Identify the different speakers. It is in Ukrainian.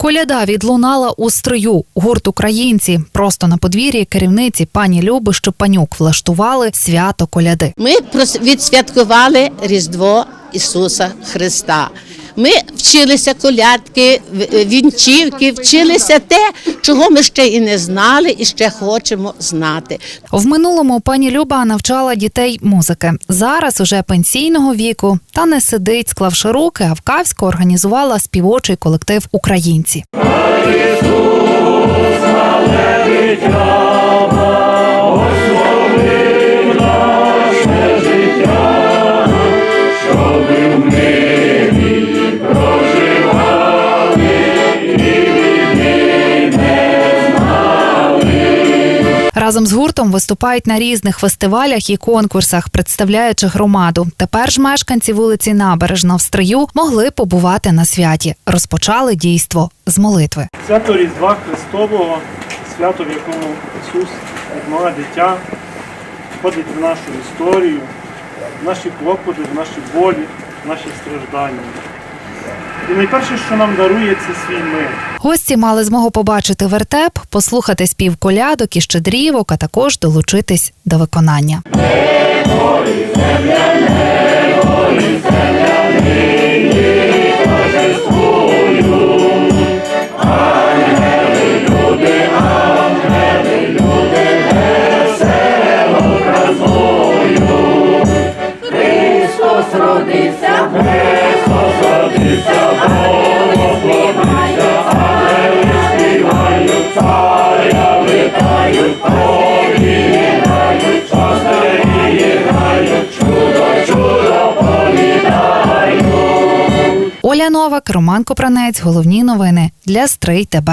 Speaker 1: Коляда відлунала у стрию. Гурт українці. Просто на подвір'ї керівниці пані Люби Щепанюк влаштували свято коляди.
Speaker 2: Ми відсвяткували Різдво Ісуса Христа. Ми вчилися колядки, вінчівки, вчилися те, чого ми ще і не знали, і ще хочемо знати.
Speaker 1: В минулому пані Люба навчала дітей музики. Зараз уже пенсійного віку та не сидить, склавши руки, а в Кавську організувала співочий колектив Українці. Разом з гуртом виступають на різних фестивалях і конкурсах, представляючи громаду. Тепер ж мешканці вулиці Набережна в Стрию могли побувати на святі. Розпочали дійство з молитви.
Speaker 3: Свято Різдва Христового, свято, в якому Ісус, як мале дитя, входить в нашу історію, в наші клопоти, в наші болі, в наші страждання. І найперше, що нам дарує, це свій мир.
Speaker 1: Гості мали змогу побачити вертеп, послухати спів колядок і щедрівок, а також долучитись до виконання. Оля Новак, Роман Копранець. Головні новини для Стрий ТБ.